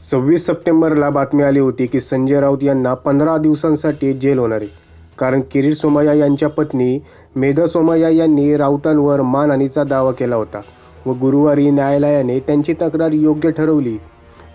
सव्वीस सप्टेंबरला बातमी आली होती की संजय राऊत यांना पंधरा दिवसांसाठी जेल होणार आहे. कारण किरीट सोमय्या यांच्या पत्नी मेधा सोमय्या यांनी राऊतांवर मानहानीचा दावा केला होता व गुरुवारी न्यायालयाने त्यांची तक्रार योग्य ठरवली.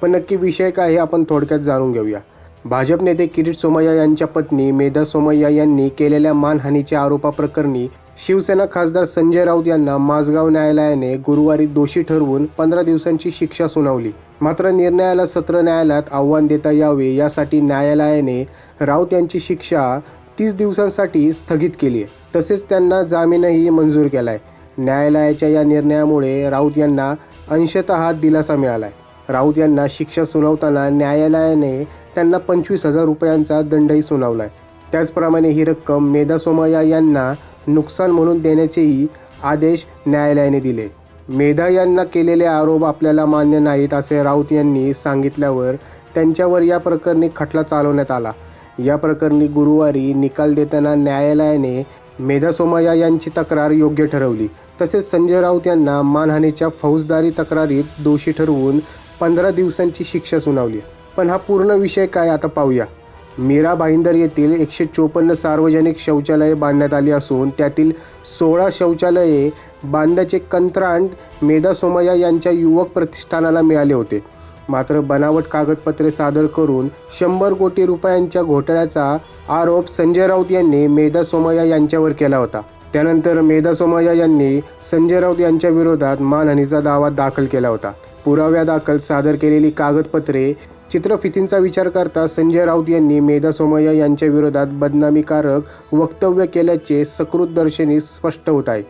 पण नक्की विषय काय हे आपण थोडक्यात जाणून घेऊया. भाजप नेते किरीट सोमय्या यांच्या पत्नी मेधा सोमय्या यांनी केलेल्या मानहानीच्या आरोपाप्रकरणी शिवसेना खासदार संजय राऊत यांना माझगाव न्यायालयाने गुरुवारी दोषी ठरवून पंधरा दिवसांची शिक्षा सुनावली. मात्र निर्णयाला सत्र न्यायालयात आव्हान देता यावे यासाठी न्यायालयाने राऊत यांची शिक्षा तीस दिवसांसाठी स्थगित केली आहे. तसेच त्यांना जामीनही मंजूर केला आहे न्यायालयाच्या या निर्णयामुळे राऊत यांना अंशतः दिलासा मिळाला आहे राऊत यांना शिक्षा सुनावताना न्यायालयाने त्यांना पंचवीस हजार रुपयांचा दंडही सुनावला आहे त्याचप्रमाणे ही रक्कम मेधा सोमय्या यांना नुकसान म्हणून देण्याचेही आदेश न्यायालयाने दिले. मेधा यांना केलेले आरोप आपल्याला मान्य नाहीत असे राऊत यांनी सांगितल्यावर त्यांच्यावर या प्रकरणी खटला चालवण्यात आला. या प्रकरणी गुरुवारी निकाल देताना न्यायालयाने मेधा सोमय्या यांची तक्रार योग्य ठरवली. तसेच संजय राऊत यांना मानहानीच्या फौजदारी तक्रारीत दोषी ठरवून पंधरा दिवसांची शिक्षा सुनावली पण हा पूर्ण विषय काय आता पाहूया. मीरा भाईंदर येथील एकशे चोपन्न सार्वजनिक शौचालये बांधण्यात आली असून त्यातील सोळा शौचालये बांधण्याचे कंत्राट मेधा सोमय्या यांच्या युवक प्रतिष्ठानाला मिळाले होते. मात्र बनावट कागदपत्रे सादर करून शंभर कोटी रुपयांच्या घोटाळ्याचा आरोप संजय राऊत यांनी मेधा सोमय्या यांच्यावर केला होता. त्यानंतर मेधा सोमय्या यांनी संजय राऊत यांच्या विरोधात मानहानीचा दावा दाखल केला होता. पुराव्यादाखल सादर केलेली कागदपत्रे चित्रफितींचा विचार करता संजय राऊत यांनी मेधा सोमय्या यांच्या विरोधात बदनामीकारक वक्तव्य केल्याचे सकृतदर्शनी स्पष्ट होत आहे.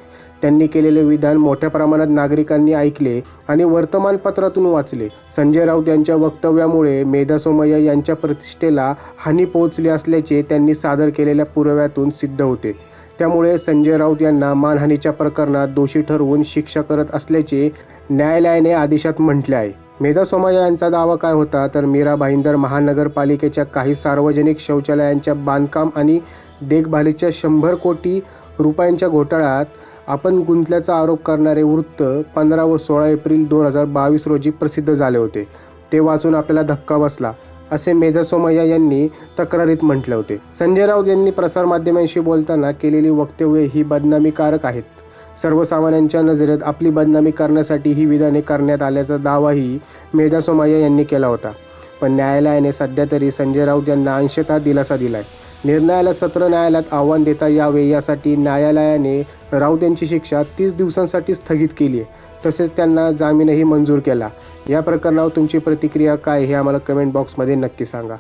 त्यांनी केलेले विधान मोठ्या प्रमाणात नागरिकांनी ऐकले आणि वर्तमानपत्रातून वाचले. संजय राऊत यांच्या वक्तव्यामुळे मेधा सोमय्या यांच्या प्रतिष्ठेला हानी पोहोचली असल्याचे त्यांनी सादर केलेल्या पुराव्यातून सिद्ध होते. त्यामुळे संजय राऊत यांना मानहानीच्या प्रकरणात दोषी ठरवून शिक्षा करत असल्याचे न्यायालयाने आदेशात म्हटले आहे. मेधा सोमय्या यांचा दावा काय होता? तर मीरा भाईंदर महानगरपालिकेच्या काही सार्वजनिक शौचालयांच्या बांधकाम आणि देखभालीच्या शंभर कोटी रुपयांच्या घोटाळ्यात आपण गुंतल्याचा आरोप करणारे वृत्त पंधरा व सोळा एप्रिल दोन हजार बावीस रोजी प्रसिद्ध झाले होते. ते वाचून आपल्याला धक्का बसला असे मेधा सोमय्या यांनी तक्रारीत म्हटले होते. संजय राऊत यांनी प्रसारमाध्यमांशी बोलताना केलेली वक्तव्ये ही बदनामीकारक आहेत. सर्वसामान्यांच्या नजरेत आपली बदनामी करण्यासाठी ही विधाने करण्यात आल्याचा दावाही मेधा सोमय्या यांनी केला होता. पण न्यायालयाने सध्या तरी संजय राऊत यांना अंशतः दिलासा दिलाय. निर्णयाला सत्र न्यायालयात आव्हान देता यावे यासाठी न्यायालयाने राऊत यांची शिक्षा तीस दिवसांसाठी स्थगित केली आहे. तसेच त्यांना जामीनही मंजूर केला. या प्रकरणावर तुमची प्रतिक्रिया काय हे आम्हाला कमेंट बॉक्समध्ये नक्की सांगा.